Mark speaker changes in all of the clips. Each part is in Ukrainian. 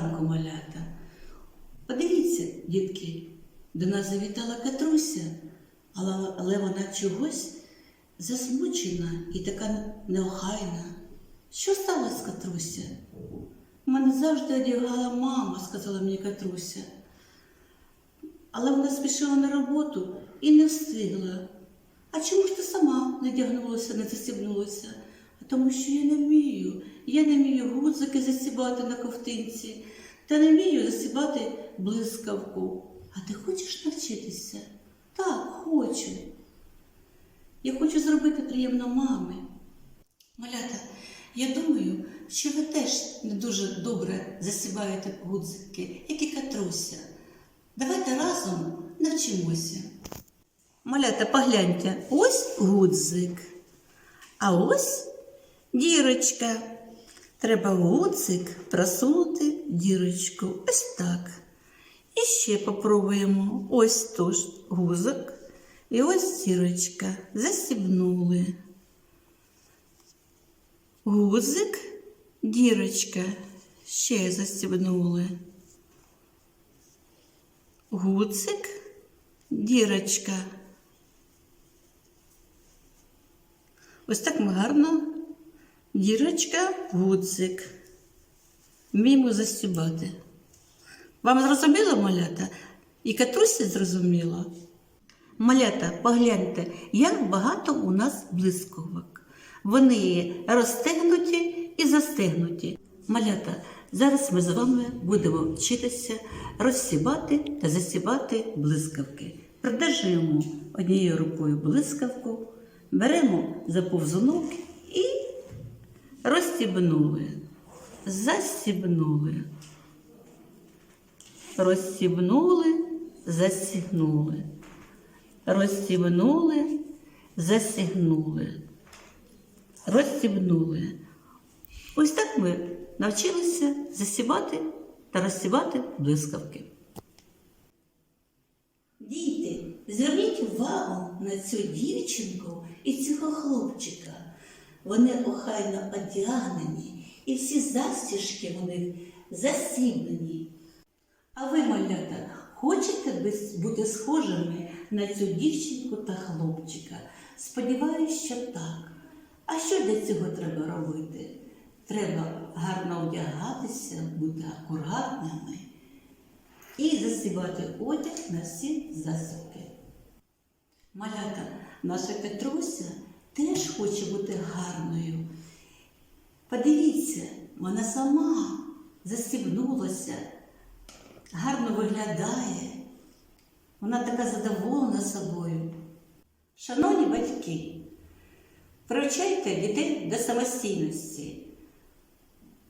Speaker 1: ранку малята. Подивіться, дітки, до нас завітала Катруся, але, але вона чогось засмучена і така неохайна. Що сталося, Катруся? Мене завжди одягала мама, сказала мені Катруся. Але вона спішила на роботу і не встигла. А чому ж ти сама не одягнулася, не застібнулася? Тому що я не вмію. Я не вмію гудзики засібати на ковтинці, та не вмію засібати блискавку. А ти хочеш навчитися? Так, хочу. Я хочу зробити приємно мамі. Малята, я думаю, що ви теж не дуже добре засібаєте гудзики, як і Катруся. Давайте разом навчимося. Малята, погляньте, ось гудзик, а ось дірочка. Треба в гудзик просунути дірочку. Ось так. І ще попробуємо. Ось тож гузик. І ось дірочка. Засібнули. Гузик, дірочка. Ще застібнули. Гуцик, дірочка. Ось так ми гарно. Дірочка, гуцик. Вміємо застібати. Вам зрозуміло, малята? І Катруся зрозуміла? Малята, погляньте, як багато у нас блискавок. Вони розстегнуті і застегнуті. Малята, зараз ми з вами будемо вчитися розсібати та засібати блискавки. Придержуємо однією рукою блискавку, беремо за повзунок і розстібнули, засібнули, розстібнули, засігнули, розстібнули, засігнули, розстібнули. Ось так ми навчилися засібати та розсібати блискавки. Діти, зверніть увагу на цю дівчинку і цього хлопчика. Вони охайно одягнені, і всі застіжки у них засібнені. А ви, малята, хочете бути схожими на цю дівчинку та хлопчика? Сподіваюсь, що так. А що для цього треба робити? Треба гарно одягатися, бути акуратними і засібати одяг на всі засібки. Малята, наша Петруся теж хоче бути гарною. Подивіться, вона сама засібнулася, гарно виглядає. Вона така задоволена собою. Шановні батьки, привчайте дітей до самостійності.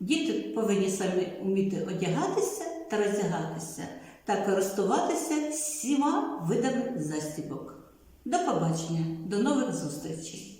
Speaker 1: Діти повинні самі вміти одягатися та роздягатися та користуватися всіма видами застібок. До побачення, до нових зустрічей!